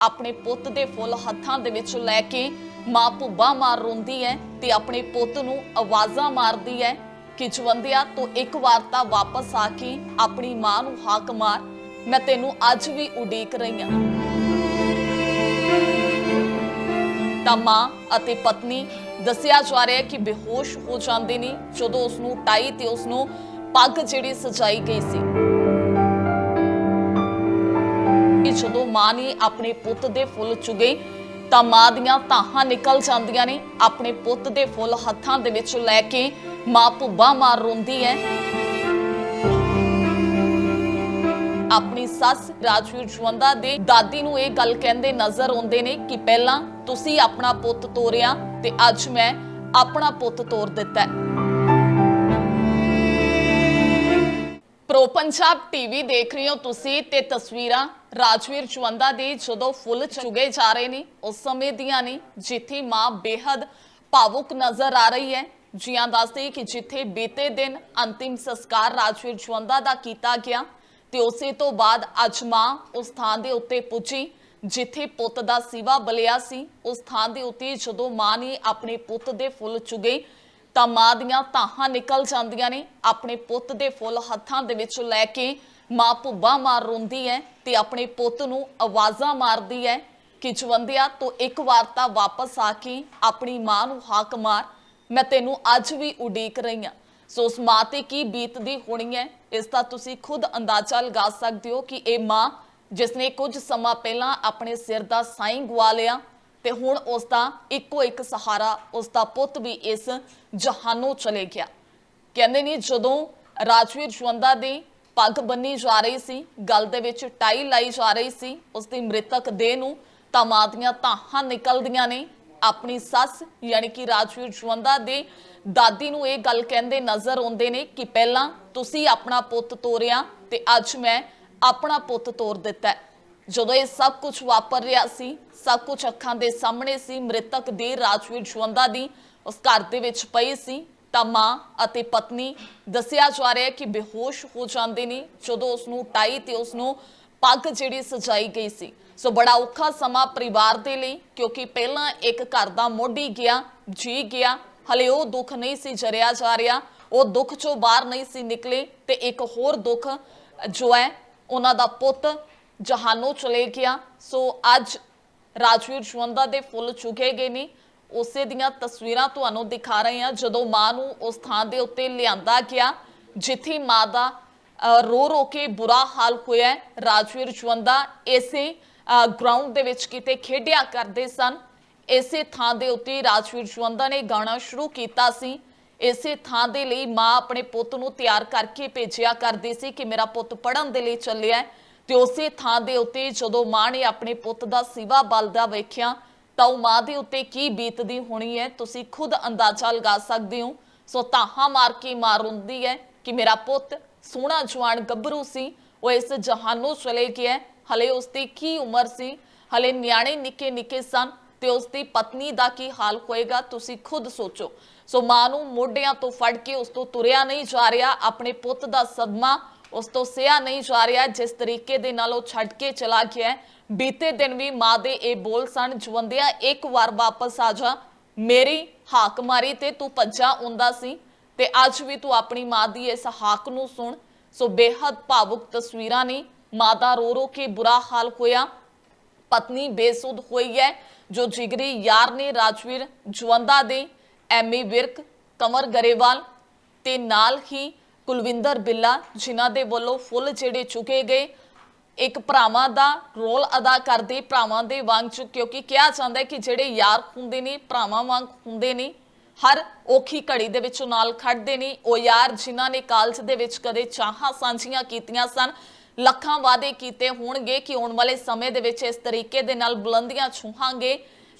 ਆਪਣੇ ਪੁੱਤ ਦੇ ਫੁੱਲ ਹੱਥਾਂ ਦੇ ਵਿੱਚ ਲੈ ਕੇ ਮਾਂ ਭੁੱਬਾ ਮਾਰ ਰੋਂਦੀ ਹੈ ਤੇ ਆਪਣੇ ਪੁੱਤ ਨੂੰ ਆਵਾਜ਼ਾਂ ਮਾਰਦੀ ਹੈ ਕਿ ਜਵੰਦਿਆ, ਤੂੰ ਇੱਕ ਵਾਰ ਤਾਂ ਵਾਪਸ ਆ ਕੇ ਆਪਣੀ ਮਾਂ ਨੂੰ ਹਾਕ ਮਾਰ, ਮੈਂ ਤੈਨੂੰ ਅੱਜ ਵੀ ਉਡੀਕ ਰਹੀ ਹਾਂ। ਤਾਂ ਮਾਂ ਅਤੇ ਪਤਨੀ ਦੱਸਿਆ ਜਾ ਰਿਹਾ ਹੈ ਕਿ ਬੇਹੋਸ਼ ਹੋ ਜਾਂਦੇ ਨੇ ਜਦੋਂ ਉਸ ਨੂੰ ਟਾਈ ਤੇ ਉਸ ਨੂੰ ਪੱਗ ਜਿਹੜੀ ਸਜਾਈ ਗਈ ਸੀ। ਕਿ ਜਦੋਂ ਮਾਂ ਨੇ ਆਪਣੇ ਪੁੱਤ ਦੇ ਫੁੱਲ ਚੁਗੇ, ਤਾਂ ਮਾਂ ਦੀਆਂ ਤਾਹਾਂ ਨਿਕਲ ਜਾਂਦੀਆਂ ਨੇ। ਆਪਣੇ ਪੁੱਤ ਦੇ ਫੁੱਲ ਹੱਥਾਂ ਦੇ ਵਿੱਚ ਲੈ ਕੇ ਮਾਂ ਭੁੱਬਾ ਮਾਰ ਰੋਂਦੀ ਹੈ। ਆਪਣੀ ਸੱਸ ਰਾਜਵੀਰ ਜਵੰਦਾ ਦੇ ਦਾਦੀ ਨੂੰ ਇਹ ਗੱਲ ਕਹਿੰਦੇ ਨਜ਼ਰ ਆਉਂਦੇ ਨੇ ਕਿ ਪਹਿਲਾਂ ਤੁਸੀਂ ਆਪਣਾ ਪੁੱਤ ਤੋਰਿਆ ਤੇ ਅੱਜ ਮੈਂ ਆਪਣਾ ਪੁੱਤ ਤੋਰ ਦਿੱਤਾ। ਪ੍ਰੋ ਪੰਜਾਬ ਟੀਵੀ ਦੇਖ ਰਹੇ ਹੋ ਤੁਸੀਂ ਤੇ ਤਸਵੀਰਾਂ ਰਾਜਵੀਰ ਚਵੰਦਾ ਦੇ ਜਦੋਂ ਫੁੱਲ ਚੁਗੇ ਜਾ ਰਹੇ ਨੇ, ਉਸ ਸਮੇਂ ਦੀਆਂ ਨੇ, ਜਿੱਥੇ ਮਾਂ ਬੇहद ਭਾਵੁਕ ਨਜ਼ਰ ਆ ਰਹੀ ਹੈ। ਜੀਆਂ ਦੱਸਦੇ ਕਿ ਜਿੱਥੇ ਬੀਤੇ ਦਿਨ ਅੰਤਿਮ ਸੰਸਕਾਰ ਰਾਜਵੀਰ ਚਵੰਦਾ ਦਾ ਕੀਤਾ ਗਿਆ, ਤੇ ਉਸੇ ਤੋਂ ਬਾਅਦ ਅੱਜ ਮਾਂ ਉਸ ਥਾਂ ਦੇ ਉੱਤੇ ਪੁੱਜੀ, ਜਿੱਥੇ ਪੁੱਤ ਦਾ ਸਿਵਾ ਬਲਿਆ ਸੀ। ਉਸ ਥਾਂ ਦੇ ਉੱਤੇ ਜਦੋਂ ਮਾਂ ਨੇ ਆਪਣੇ ਪੁੱਤ ਦੇ ਫੁੱਲ ਚੁਗੇ, ਤਾਂ ਮਾਂ ਦੀਆਂ ਤਾਹਾਂ ਨਿਕਲ ਜਾਂਦੀਆਂ ਨੇ। ਆਪਣੇ ਪੁੱਤ ਦੇ ਫੁੱਲ ਹੱਥਾਂ ਦੇ ਵਿੱਚ ਲੈ ਕੇ ਮਾਂ ਭੁੱਬਾ ਮਾਰ ਰੋਂਦੀ ਹੈ। ਤੇ ਆਪਣੇ ਪੁੱਤ ਨੂੰ ਆਵਾਜ਼ਾਂ ਮਾਰਦੀ ਹੈ ਕਿ ਜਵੰਦਿਆ ਤੂੰ ਇੱਕ ਵਾਰ ਤਾਂ ਵਾਪਸ ਆ ਕੇ ਆਪਣੀ ਮਾਂ ਨੂੰ ਹਾਕ ਮਾਰ। ਮੈਂ ਤੈਨੂੰ ਅੱਜ ਵੀ ਉਡੀਕ ਰਹੀ ਹਾਂ। ਸੋ ਉਸ ਮਾਂ ਤੇ ਕੀ ਬੀਤਦੀ ਹੋਣੀ ਹੈ, ਇਸ ਦਾ ਤੁਸੀਂ ਖੁਦ ਅੰਦਾਜ਼ਾ ਲਗਾ ਸਕਦੇ ਹੋ ਕਿ ਇਹ ਮਾਂ ਜਿਸ ਨੇ ਕੁਝ ਸਮਾਂ ਪਹਿਲਾਂ ਆਪਣੇ ਸਿਰ ਦਾ ਸਾਈਂ ਗਵਾ ਲਿਆ ਤੇ ਹੁਣ ਉਸ ਦਾ ਇੱਕੋ ਇੱਕ ਸਹਾਰਾ, ਉਸ ਦਾ ਪੁੱਤ ਵੀ ਇਸ ਜਹਾਨੋਂ ਚਲੇ ਗਿਆ। ਕਹਿੰਦੇ ਨੇ ਜਦੋਂ ਰਾਜਵੀਰ ਜਵੰਦਾ ਦੀ ਪੱਗ ਬੰਨੀ ਜਾ ਰਹੀ ਸੀ, ਗਲ ਦੇ ਵਿੱਚ ਟਾਈ ਲਾਈ ਜਾ ਰਹੀ ਸੀ ਉਸ ਦੀ ਮ੍ਰਿਤਕ ਦੇਹ ਨੂੰ ਤਾਂ ਮਾਂ ਦੀਆਂ ਤਾਹਾਂ ਨਿਕਲਦੀਆਂ ਨੇ। ਆਪਣੀ ਸੱਸ ਯਾਨੀ ਕਿ ਰਾਜਵੀਰ ਜਵੰਦਾ ਦੇ ਦਾਦੀ ਨੂੰ ਇਹ ਗੱਲ ਕਹਿੰਦੇ ਨਜ਼ਰ ਆਉਂਦੇ ਨੇ ਕਿ ਪਹਿਲਾਂ ਤੁਸੀਂ ਆਪਣਾ ਪੁੱਤ ਤੋਰਿਆ ਤੇ ਅੱਜ ਮੈਂ ਆਪਣਾ ਪੁੱਤ ਤੋਰ ਦਿੱਤਾ। ਜਦੋਂ ਇਹ ਸਭ ਕੁਝ ਵਾਪਰ ਰਿਹਾ ਸੀ, ਸਭ ਕੁਝ ਅੱਖਾਂ ਦੇ ਸਾਹਮਣੇ ਸੀ, ਮ੍ਰਿਤਕ ਦੀ ਰਾਜਵੀਰ ਜਵੰਦਾ ਦੀ ਉਸ ਘਰ ਦੇ ਵਿੱਚ ਪਈ ਸੀ ਤਾਂ ਮਾਂ ਅਤੇ ਪਤਨੀ ਦੱਸਿਆ ਜਾ ਰਿਹਾ ਹੈ ਕਿ ਬੇਹੋਸ਼ ਹੋ ਜਾਂਦੇ ਨੇ ਜਦੋਂ ਉਸ ਨੂੰ ਟਾਈ ਤੇ ਉਸ ਨੂੰ ਪੱਗ ਜਿਹੜੀ ਸਜਾਈ ਗਈ ਸੀ। ਸੋ ਬੜਾ ਔਖਾ ਸਮਾਂ ਪਰਿਵਾਰ ਦੇ ਲਈ, ਕਿਉਂਕਿ ਪਹਿਲਾਂ ਇੱਕ ਘਰ ਦਾ ਮੋਢੀ ਗਿਆ, ਜੀ ਗਿਆ, ਹਲੇ ਉਹ ਦੁੱਖ ਨਹੀਂ ਸੀ ਜਰਿਆ ਜਾ ਰਿਹਾ। ਉਹ ਦੁੱਖ ਚੋਂ ਬਾਹਰ ਨਹੀਂ ਸੀ ਨਿਕਲੇ ਤੇ ਇੱਕ ਹੋਰ ਦੁੱਖ ਜੋ ਹੈ, ਉਹਨਾਂ ਦਾ ਪੁੱਤ ਜਹਾਨੋਂ ਚਲੇ ਗਿਆ। ਸੋ ਅੱਜ ਰਾਜਵੀਰ ਜਵੰਦਾ ਦੇ ਫੁੱਲ ਚੁਗੇ ਗਏ ਨੇ। ਉਸੇ ਦੀਆਂ ਤਸਵੀਰਾਂ ਤੁਹਾਨੂੰ ਦਿਖਾ ਰਹੇ ਹਾਂ। ਜਦੋਂ ਮਾਂ ਨੂੰ ਉਸ ਥਾਂ ਦੇ ਉੱਤੇ ਲਿਆਂਦਾ ਗਿਆ, ਜਿੱਥੇ ਮਾਂ ਦਾ ਰੋ ਰੋ ਕੇ ਬੁਰਾ ਹਾਲ ਹੋਇਆ ਰਾਜਵੀਰ ਜਵੰਦਾ ਇਸੇ ਗਰਾਊਂਡ ਦੇ ਵਿੱਚ ਕਿਤੇ ਖੇਡਿਆ ਕਰਦੇ ਸਨ। ਇਸੇ ਥਾਂ ਦੇ ਉੱਤੇ ਰਾਜਵੀਰ ਜਵੰਦਾ ਨੇ ਗਾਣਾ ਸ਼ੁਰੂ ਕੀਤਾ ਸੀ। ਇਸੇ ਥਾਂ ਦੇ ਲਈ ਮਾਂ ਆਪਣੇ ਪੁੱਤ ਨੂੰ ਤਿਆਰ ਕਰਕੇ ਭੇਜਿਆ ਕਰਦੀ ਸੀ ਕਿ ਮੇਰਾ ਪੁੱਤ ਪੜਨ ਦੇ ਲਈ ਚੱਲਿਆ ਤੇ ਉਸੇ ਥਾਂ ਦੇ ਉੱਤੇ ਜਦੋਂ ਮਾਂ ਨੇ ਆਪਣੇ ਪੁੱਤ ਦਾ ਸਿਵਾ ਬਲਦਾ ਵੇਖਿਆ ਤਾਂ ਉਹ ਮਾਂ ਦੇ ਉੱਤੇ ਕੀ ਬੀਤਦੀ ਹੋਣੀ ਹੈ? ਤੁਸੀਂ ਖੁਦ ਅੰਦਾਜ਼ਾ ਲਗਾ ਸਕਦੇ ਹੋ। ਸੋ ਤਾਹਾਂ ਮਾਰ ਕੇ ਮਾਰ ਹੁੰਦੀ ਹੈ ਕਿ ਮੇਰਾ ਪੁੱਤ ਸੋਹਣਾ ਜਵਾਨ ਗੱਭਰੂ ਸੀ। ਉਹ ਇਸ ਜਹਾਨੋਂ ਚਲੇ ਗਿਆ। ਹਲੇ ਉਸ ਦੀ ਕੀ ਉਮਰ ਸੀ? ਹਲੇ ਨਿਆਣੇ ਨਿੱਕੇ ਨਿੱਕੇ ਸਨ ਤੇ ਉਸ ਦੀ ਪਤਨੀ ਦਾ ਕੀ ਹਾਲ ਹੋਏਗਾ? ਤੁਸੀਂ ਖੁਦ ਸੋਚੋ। ਸੋ ਮਾਂ ਨੂੰ ਮੋਢਿਆਂ ਤੋਂ ਫੜ ਕੇ ਉਸ ਤੋਂ ਤੁਰਿਆ ਨਹੀਂ ਜਾ ਰਿਹਾ। ਆਪਣੇ ਪੁੱਤ ਦਾ ਸਦਮਾ ਉਸ ਤੋਂ ਸਿਆ ਨਹੀਂ ਜਾ ਰਿਹਾ। ਜਿਸ ਤਰੀਕੇ ਦੇ ਨਾਲ ਉਹ ਛੱਡ ਕੇ ਚਲਾ ਗਿਆ। ਬੀਤੇ ਦਿਨ ਵੀ ਮਾਂ ਦੇ ਇਹ ਬੋਲ ਸਨ, ਜਵੰਦਿਆ, ਇੱਕ ਵਾਰ ਵਾਪਸ ਆ ਜਾ। ਮੇਰੀ ਹਾਕ ਮਾਰੀ ਤੇ ਤੂੰ ਭੱਜਾ ਆਉਂਦਾ ਸੀ ਤੇ ਅੱਜ ਵੀ ਤੂੰ ਆਪਣੀ ਮਾਂ ਦੀ ਇਸ ਹਾਕ ਨੂੰ ਸੁਣ। ਸੋ ਬੇਹੱਦ ਭਾਵੁਕ ਤਸਵੀਰਾਂ ਨੇ ਮਾਂ ਦਾ ਰੋ ਰੋ ਕੇ ਬੁਰਾ ਹਾਲ ਹੋਇਆ। ਪਤਨੀ ਬੇਸੁੱਧ ਹੋਈ ਹੈ, ਜੋ ਜਿਗਰੀ ਯਾਰ ਨੇ ਰਾਜਵੀਰ ਜਵੰਦਾ ਦੇ ਐਮੀ ਵਿਰਕ ਕਮਰ ਗਰੇਵਾਲ ਤੇ ਨਾਲ ਹੀ ਕੁਲਵਿੰਦਰ ਬਿੱਲਾ, ਜਿਨ੍ਹਾਂ ਦੇ ਵੱਲੋਂ ਫੁੱਲ ਜਿਹੜੇ ਚੁਕੇ ਗਏ। ਇੱਕ ਭਰਾਵਾਂ ਦਾ ਰੋਲ ਅਦਾ ਕਰਦੇ ਭਰਾਵਾਂ ਦੇ ਵਾਂਗ ਚ, ਕਿਉਂਕਿ ਕਿਹਾ ਜਾਂਦਾ ਹੈ ਕਿ ਜਿਹੜੇ ਯਾਰ ਹੁੰਦੇ ਨੇ, ਭਰਾਵਾਂ ਵਾਂਗ ਹੁੰਦੇ ਨੇ, ਹਰ ਔਖੀ ਘੜੀ ਦੇ ਵਿੱਚ ਨਾਲ ਖੜਦੇ ਨੇ। ਉਹ ਯਾਰ ਜਿਨ੍ਹਾਂ ਨੇ ਕਾਲਜ ਦੇ ਵਿੱਚ ਕਦੇ ਚਾਹਾਂ ਸਾਂਝੀਆਂ ਕੀਤੀਆਂ ਸਨ, ਲੱਖਾਂ ਵਾਅਦੇ ਕੀਤੇ ਹੋਣਗੇ ਕਿ ਆਉਣ ਵਾਲੇ ਸਮੇਂ ਦੇ ਵਿੱਚ ਇਸ ਤਰੀਕੇ ਦੇ ਨਾਲ ਬੁਲੰਦੀਆਂ ਛੂਹਾਂਗੇ,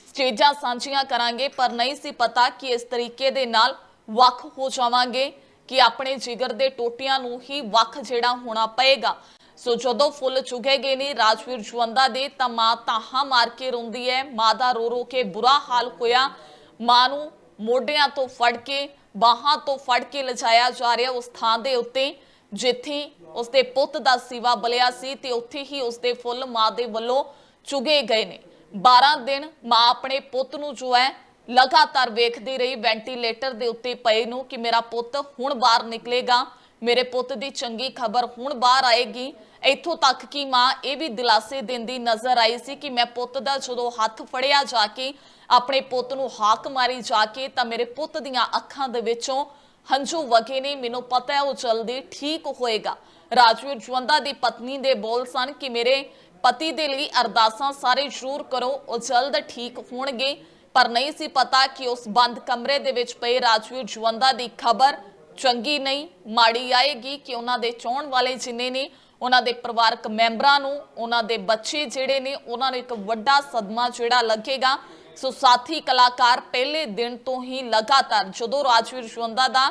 ਸਟੇਜਾਂ ਸਾਂਝੀਆਂ ਕਰਾਂਗੇ, ਪਰ ਨਹੀਂ ਸੀ ਪਤਾ ਕਿ ਇਸ ਤਰੀਕੇ ਦੇ ਨਾਲ ਵੱਖ ਹੋ ਜਾਵਾਂਗੇ, ਕਿ ਆਪਣੇ ਜਿਗਰ ਦੇ ਟੋਟੀਆਂ ਨੂੰ ਹੀ ਵੱਖ ਜਿਹੜਾ ਹੋਣਾ ਪਏਗਾ। ਸੋ ਜਦੋਂ ਫੁੱਲ ਚੁਗੇ ਗਏ ਨੇ ਰਾਜਵੀਰ ਜਵੰਦਾ ਦੇ, ਤਾਂ ਮਾਂ ਤਾਹਾਂ ਮਾਰ ਕੇ ਰੋਂਦੀ ਹੈ। ਮਾਂ ਦਾ ਰੋ ਰੋ ਕੇ ਬੁਰਾ ਹਾਲ ਹੋਇਆ। ਮਾਂ ਨੂੰ ਮੋਢਿਆਂ ਤੋਂ ਫੜ ਕੇ, ਬਾਹਾਂ ਤੋਂ ਫੜ ਕੇ ਲਿਜਾਇਆ ਜਾ ਰਿਹਾ ਉਸ ਥਾਂ ਦੇ ਉੱਤੇ, ਜਿੱਥੇ ਉਸਦੇ ਪੁੱਤ ਦਾ ਸਿਵਾ ਬਲਿਆ ਸੀ ਤੇ ਉੱਥੇ ਹੀ ਉਸਦੇ ਫੁੱਲ ਮਾਂ ਦੇ ਵੱਲੋਂ ਚੁਗੇ ਗਏ ਨੇ। 12 ਦਿਨ ਮਾਂ ਆਪਣੇ ਪੁੱਤ ਨੂੰ ਜੋ ਹੈ, ਲਗਾਤਾਰ ਵੇਖਦੀ ਰਹੀ, ਵੈਂਟੀਲੇਟਰ ਦੇ ਉੱਤੇ ਪਏ ਨੂੰ ਕਿ ਮੇਰਾ ਪੁੱਤ ਹੁਣ ਬਾਹਰ ਨਿਕਲੇਗਾ। ਮੇਰੇ ਪੁੱਤ ਦੀ ਚੰਗੀ ਖਬਰ ਹੁਣ ਬਾਹਰ ਆਏਗੀ। ਇੱਥੋਂ ਤੱਕ ਕਿ ਮਾਂ ਇਹ ਵੀ ਦਿਲਾਸੇ ਦਿੰਦੀ ਨਜ਼ਰ ਆਈ ਸੀ ਕਿ ਮੈਂ ਪੁੱਤ ਦਾ ਜਦੋਂ ਹੱਥ ਫੜਿਆ ਜਾ ਕੇ, ਆਪਣੇ ਪੁੱਤ ਨੂੰ ਹਾਕ ਮਾਰੀ ਜਾ ਕੇ, ਤਾਂ ਮੇਰੇ ਪੁੱਤ ਦੀਆਂ ਅੱਖਾਂ ਦੇ ਵਿੱਚੋਂ ਹੰਝੂ ਵਗੇ ਨੇ। ਮੈਨੂੰ ਪਤਾ ਹੈ ਉਹ ਜਲਦੀ ਠੀਕ ਹੋਏਗਾ। ਰਾਜਵੀਰ ਜਵੰਦਾ ਦੀ ਪਤਨੀ ਦੇ ਬੋਲ ਸਨ ਕਿ ਮੇਰੇ ਪਤੀ ਦੇ ਲਈ ਅਰਦਾਸਾਂ ਸਾਰੇ ਜ਼ਰੂਰ ਕਰੋ, ਉਹ ਜਲਦ ਠੀਕ ਹੋਣਗੇ। ਪਰ ਨਹੀਂ ਸੀ ਪਤਾ ਕਿ ਉਸ ਬੰਦ ਕਮਰੇ ਦੇ ਵਿੱਚ ਪਏ ਰਾਜਵੀਰ ਜਵੰਦਾ ਦੀ ਖਬਰ ਚੰਗੀ ਨਹੀਂ, ਮਾੜੀ ਆਏਗੀ ਕਿ ਉਹਨਾਂ ਦੇ ਚੋਣ ਵਾਲੇ ਜਿੰਨੇ ਨੇ, ਉਹਨਾਂ ਦੇ ਪਰਿਵਾਰਕ ਮੈਂਬਰਾਂ ਨੂੰ, ਉਹਨਾਂ ਦੇ ਬੱਚੇ ਜਿਹੜੇ ਨੇ, ਉਹਨਾਂ ਨੂੰ ਇੱਕ ਵੱਡਾ ਸਦਮਾ ਜਿਹੜਾ ਲੱਗੇਗਾ। ਸੋ ਸਾਥੀ ਕਲਾਕਾਰ, ਪਹਿਲੇ ਦਿਨ ਤੋਂ ਹੀ ਲਗਾਤਾਰ ਜਦੋਂ ਰਾਜਵੀਰ ਜਵੰਦਾ ਦਾ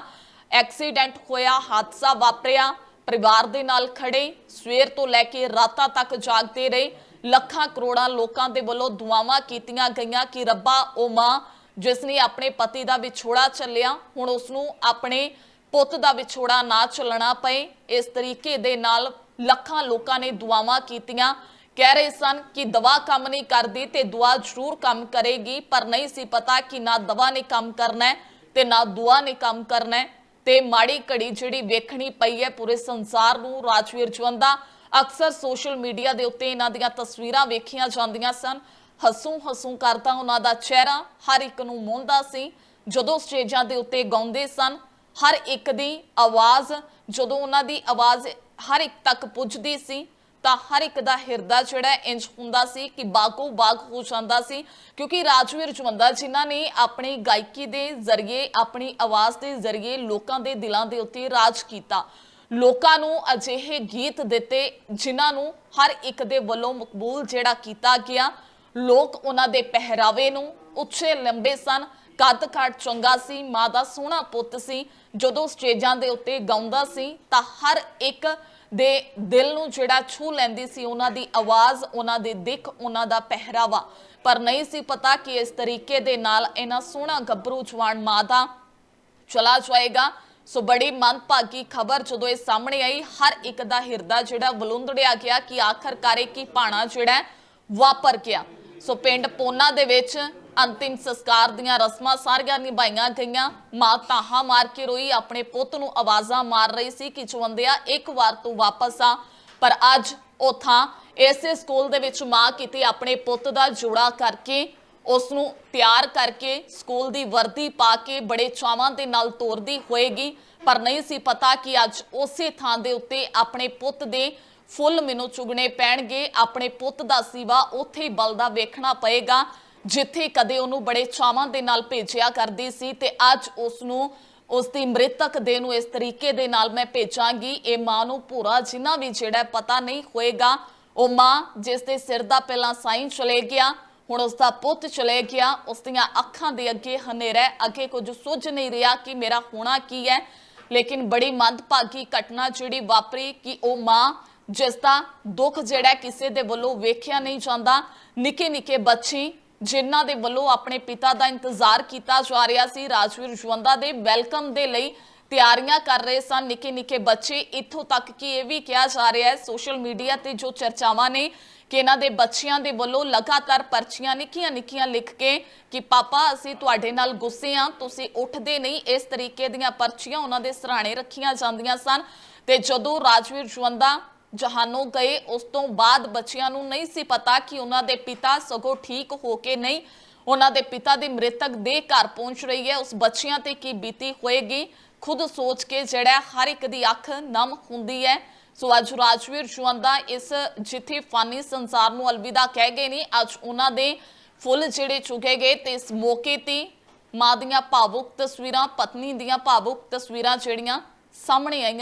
ਐਕਸੀਡੈਂਟ ਹੋਇਆ, ਹਾਦਸਾ ਵਾਪਰਿਆ, ਪਰਿਵਾਰ ਦੇ ਨਾਲ ਖੜੇ, ਸਵੇਰ ਤੋਂ ਲੈ ਕੇ ਰਾਤਾਂ ਤੱਕ ਜਾਗਦੇ ਰਹੇ। ਲੱਖਾਂ ਕਰੋੜਾਂ ਲੋਕਾਂ ਦੇ ਵੱਲੋਂ ਦੁਆਵਾਂ ਕੀਤੀਆਂ ਗਈਆਂ ਕਿ ਰੱਬਾ, ਉਹ ਮਾਂ ਜਿਸ ਨੇ ਆਪਣੇ ਪਤੀ ਦਾ ਵਿਛੋੜਾ ਚੱਲਿਆ, ਹੁਣ ਉਸ ਨੂੰ ਆਪਣੇ ਪੁੱਤ ਦਾ ਵਿਛੋੜਾ ਨਾ ਚੱਲਣਾ ਪਏ। ਇਸ ਤਰੀਕੇ ਦੇ ਨਾਲ ਲੱਖਾਂ ਲੋਕਾਂ ਨੇ ਦੁਆਵਾਂ ਕੀਤੀਆਂ। ਕਹਿ ਰਹੇ ਸਨ ਕਿ ਦਵਾ ਕੰਮ ਨਹੀਂ ਕਰਦੀ ਤੇ ਦੁਆ ਜ਼ਰੂਰ ਕੰਮ ਕਰੇਗੀ, ਪਰ ਨਹੀਂ ਸੀ ਪਤਾ ਕਿ ਨਾ ਦਵਾ ਨੇ ਕੰਮ ਕਰਨਾ ਹੈ ਤੇ ਨਾ ਦੁਆ ਨੇ ਕੰਮ ਕਰਨਾ ਹੈ। ਤੇ ਮਾੜੀ ਘੜੀ ਜਿਹੜੀ ਵੇਖਣੀ ਪਈ ਹੈ ਪੂਰੇ ਸੰਸਾਰ ਨੂੰ, ਰਾਜਵੀਰ ਜਵੰਦਾ, ਅਕਸਰ ਸੋਸ਼ਲ ਮੀਡੀਆ ਦੇ ਉੱਤੇ ਇਹਨਾਂ ਦੀਆਂ ਤਸਵੀਰਾਂ ਵੇਖੀਆਂ ਜਾਂਦੀਆਂ ਸਨ। ਹਸੂ ਹਸੂ ਕਰਦਾ ਉਹਨਾਂ ਦਾ ਚਿਹਰਾ, ਹਰ ਇੱਕ ਨੂੰ ਮੋਹਦਾ ਸੀ। ਜਦੋਂ ਸਟੇਜਾਂ ਦੇ ਉੱਤੇ ਗਾਉਂਦੇ ਸਨ ਹਰ ਇੱਕ ਦੀ ਆਵਾਜ਼, ਜਦੋਂ ਉਹਨਾਂ ਦੀ ਆਵਾਜ਼ ਹਰ ਇੱਕ ਤੱਕ ਪੁੱਜਦੀ ਸੀ, ਤਾਂ ਹਰ ਇੱਕ ਦਾ ਹਿਰਦਾ ਜਿਹੜਾ ਹੈ ਇੰਜ ਹੁੰਦਾ ਸੀ ਕਿ ਬਾਗੋ ਬਾਗ ਹੋ ਜਾਂਦਾ ਸੀ, ਕਿਉਂਕਿ ਰਾਜਵੀਰ ਜਵੰਦਾ ਜਿਨ੍ਹਾਂ ਨੇ ਆਪਣੀ ਗਾਇਕੀ ਦੇ ਜ਼ਰੀਏ, ਆਪਣੀ ਆਵਾਜ਼ ਦੇ ਜ਼ਰੀਏ ਲੋਕਾਂ ਦੇ ਦਿਲਾਂ ਦੇ ਉੱਤੇ ਰਾਜ ਕੀਤਾ। ਲੋਕਾਂ ਨੂੰ ਅਜਿਹੇ ਗੀਤ ਦਿੱਤੇ ਜਿਨ੍ਹਾਂ ਨੂੰ ਹਰ ਇੱਕ ਦੇ ਵੱਲੋਂ ਮਕਬੂਲ ਜਿਹੜਾ ਕੀਤਾ ਗਿਆ। ਲੋਕ ਉਹਨਾਂ ਦੇ ਪਹਿਰਾਵੇ ਨੂੰ ਉੱਚੇ ਲੰਬੇ ਸਨ ਕੱਦ ਕਾਠ ਚੰਗਾ ਸੀ, ਮਾਂ ਦਾ ਸੋਹਣਾ ਪੁੱਤ ਸੀ। ਜਦੋਂ ਸਟੇਜਾਂ ਦੇ ਉੱਤੇ ਗਾਉਂਦਾ ਸੀ, ਤਾਂ ਹਰ ਇੱਕ ਦੇ ਦਿਲ ਨੂੰ ਜਿਹੜਾ ਛੂ ਲੈਂਦੀ ਸੀ, ਉਹਨਾਂ ਦੀ ਆਵਾਜ਼, ਉਹਨਾਂ ਦੇ ਦਿੱਖ, ਉਹਨਾਂ ਦਾ ਪਹਿਰਾਵਾ। ਪਰ ਨਹੀਂ ਸੀ ਪਤਾ ਕਿ ਇਸ ਤਰੀਕੇ ਦੇ ਨਾਲ ਇਹਨਾਂ ਸੋਹਣਾ ਗੱਭਰੂ ਜਵਾਨ ਮਾਂ ਦਾ ਚਲਾ ਜਾਏਗਾ। ਸੋ ਬੜੀ ਮੰਦਭਾਗੀ ਖਬਰ ਜਦੋਂ ਇਹ ਸਾਹਮਣੇ ਆਈ, ਹਰ ਇੱਕ ਦਾ ਹਿਰਦਾ ਜਿਹੜਾ ਬਲੁੰਦੜਿਆ ਗਿਆ ਕਿ ਆਖਰਕਾਰ ਇਹ ਕੀ ਪਾਣਾ ਜਿਹੜਾ ਵਾਪਰ ਗਿਆ। ਸੋ ਪਿੰਡ ਪੋਨਾ ਦੇ ਵਿੱਚ ਅੰਤਿਮ ਸੰਸਕਾਰ ਦੀਆਂ ਰਸਮਾਂ ਸਾਰੀਆਂ ਨਿਭਾਈਆਂ ਗਈਆਂ। ਮਾਂ ਤਾਹਾ ਮਾਰ ਕੇ ਰੋਈ, ਆਪਣੇ ਪੁੱਤ ਨੂੰ ਆਵਾਜ਼ਾਂ ਮਾਰ ਰਹੀ ਸੀ ਕਿ ਚਵੰਦਿਆ, ਇੱਕ ਵਾਰ ਤੂੰ ਵਾਪਸ ਆ। ਪਰ ਅੱਜ ਉਹ ਥਾਂ ਇਸੇ ਸਕੂਲ ਦੇ ਵਿੱਚ ਮਾਂ ਕਿਤੇ ਆਪਣੇ ਪੁੱਤ ਦਾ ਜੋੜਾ ਕਰਕੇ ਉਸ ਨੂੰ ਤਿਆਰ ਕਰਕੇ ਸਕੂਲ ਦੀ ਵਰਦੀ ਪਾ ਕੇ ਬੜੇ ਚਾਵਾਂ ਦੇ ਨਾਲ ਤੋਰਦੀ ਹੋਏਗੀ। ਪਰ ਨਹੀਂ ਸੀ ਪਤਾ ਕਿ ਅੱਜ ਉਸੇ ਥਾਂ ਦੇ ਉੱਤੇ ਆਪਣੇ ਪੁੱਤ ਦੇ ਫੁੱਲ ਮੈਨੂੰ ਚੁਗਣੇ ਪੈਣਗੇ। ਆਪਣੇ ਪੁੱਤ ਦਾ ਸੀਵਾ ਉੱਥੇ ਹੀ ਬਲਦਾ ਵੇਖਣਾ ਪਏਗਾ। ਜਿੱਥੇ ਕਦੇ ਉਹਨੂੰ ਬੜੇ ਚਾਵਾਂ ਦੇ ਨਾਲ ਭੇਜਿਆ ਕਰਦੀ ਸੀ ਤੇ ਅੱਜ ਉਸ ਨੂੰ ਉਸ ਦੀ ਮ੍ਰਿਤਕ ਦੇ ਨੂੰ ਇਸ ਤਰੀਕੇ ਦੇ ਨਾਲ ਮੈਂ ਭੇਜਾਂਗੀ। ਇਹ ਮਾਂ ਨੂੰ ਪੂਰਾ ਜਿੰਨਾ ਵੀ ਜਿਹੜਾ ਪਤਾ ਨਹੀਂ ਹੋਏਗਾ। ਉਹ ਮਾਂ ਜਿਸ ਦੇ ਸਿਰ ਦਾ ਪਹਿਲਾਂ ਸਾਈਂ ਚਲੇ ਗਿਆ, ਹੁਣ ਉਸ ਦਾ ਪੁੱਤ ਚਲੇ ਗਿਆ ਉਸ ਦੀਆਂ ਅੱਖਾਂ ਦੇ ਅੱਗੇ ਹਨੇਰਾ ਅੱਗੇ ਕੁਝ ਸੁੱਝ ਨਹੀਂ ਰਿਹਾ ਕਿ ਮੇਰਾ ਹੋਣਾ ਕੀ ਹੈ। ਲੇਕਿਨ ਬੜੀ ਮੰਦਭਾਗੀ ਘਟਨਾ ਜਿਹੜੀ ਵਾਪਰੀ ਕਿ ਉਹ ਮਾਂ ਜਿਸ ਦਾ ਦੁੱਖ ਜਿਹੜਾ ਕਿਸੇ ਦੇ ਵੱਲੋਂ ਵੇਖਿਆ ਨਹੀਂ ਜਾਂਦਾ। ਨਿੱਕੇ ਨਿੱਕੇ ਬੱਚੇ ਜਿਨ੍ਹਾਂ ਦੇ ਵੱਲੋਂ ਆਪਣੇ ਪਿਤਾ ਦਾ ਇੰਤਜ਼ਾਰ ਕੀਤਾ ਜਾ ਰਿਹਾ ਸੀ, ਰਾਜਵੀਰ ਜਵੰਦਾ ਦੇ ਵੈਲਕਮ ਦੇ ਲਈ ਤਿਆਰੀਆਂ ਕਰ ਰਹੇ ਸਨ ਨਿੱਕੇ ਨਿੱਕੇ ਬੱਚੇ। ਇੱਥੋਂ ਤੱਕ ਕਿ ਇਹ ਵੀ ਕਿਹਾ ਜਾ ਰਿਹਾ ਹੈ, ਸੋਸ਼ਲ ਮੀਡੀਆ ਤੇ ਜੋ ਚਰਚਾਵਾਂ ਨੇ ਕਿ ਇਹਨਾਂ ਦੇ ਬੱਚਿਆਂ ਦੇ ਵੱਲੋਂ ਲਗਾਤਾਰ ਪਰਚੀਆਂ ਨਿੱਕੀਆਂ ਨਿੱਕੀਆਂ ਲਿਖ ਕੇ ਕਿ, ਪਾਪਾ, ਅਸੀਂ ਤੁਹਾਡੇ ਨਾਲ ਗੁੱਸੇ ਆ, ਤੁਸੀਂ ਉੱਠਦੇ ਨਹੀਂ। ਇਸ ਤਰੀਕੇ ਦੀਆਂ ਪਰਚੀਆਂ ਉਹਨਾਂ ਦੇ ਸਰਾਣੇ ਰੱਖੀਆਂ ਜਾਂਦੀਆਂ ਸਨ। ਤੇ ਜਦੋਂ ਰਾਜਵੀਰ ਜਵੰਦਾ ਜਹਾਨੋਂ ਗਏ, ਉਸ ਤੋਂ ਬਾਅਦ ਬੱਚਿਆਂ ਨੂੰ ਨਹੀਂ ਸੀ ਪਤਾ ਕਿ ਉਹਨਾਂ ਦੇ ਪਿਤਾ ਸਗੋਂ ਠੀਕ ਹੋ ਕੇ ਨਹੀਂ ਉਹਨਾਂ ਦੇ ਪਿਤਾ ਦੀ ਮ੍ਰਿਤਕ ਦੇ ਘਰ ਪਹੁੰਚ ਰਹੀ ਹੈ। ਉਸ ਬੱਚਿਆਂ ਤੇ ਕੀ ਬੀਤੀ ਹੋਏਗੀ, ਖੁਦ ਸੋਚ ਕੇ ਜਿਹੜਾ ਹਰ ਇੱਕ ਦੀ ਅੱਖ ਨਮ ਹੁੰਦੀ ਹੈ। ਸੋ ਅੱਜ ਰਾਜਵੀਰ ਜਵੰਦਾ ਇਸ ਜਿੱਥੇ ਫਾਨੀ ਸੰਸਾਰ ਨੂੰ ਅਲਵਿਦਾ ਕਹਿ ਗਏ ਨੇ। ਅੱਜ ਉਹਨਾਂ ਦੇ ਫੁੱਲ ਜਿਹੜੇ ਚੁਗੇ ਗਏ ਤੇ ਇਸ ਮੌਕੇ ਤੇ ਮਾਂ ਦੀਆਂ ਭਾਵੁਕ ਤਸਵੀਰਾਂ, ਪਤਨੀ ਦੀਆਂ ਭਾਵੁਕ ਤਸਵੀਰਾਂ ਜਿਹੜੀਆਂ ਸਾਹਮਣੇ ਆਈਆਂ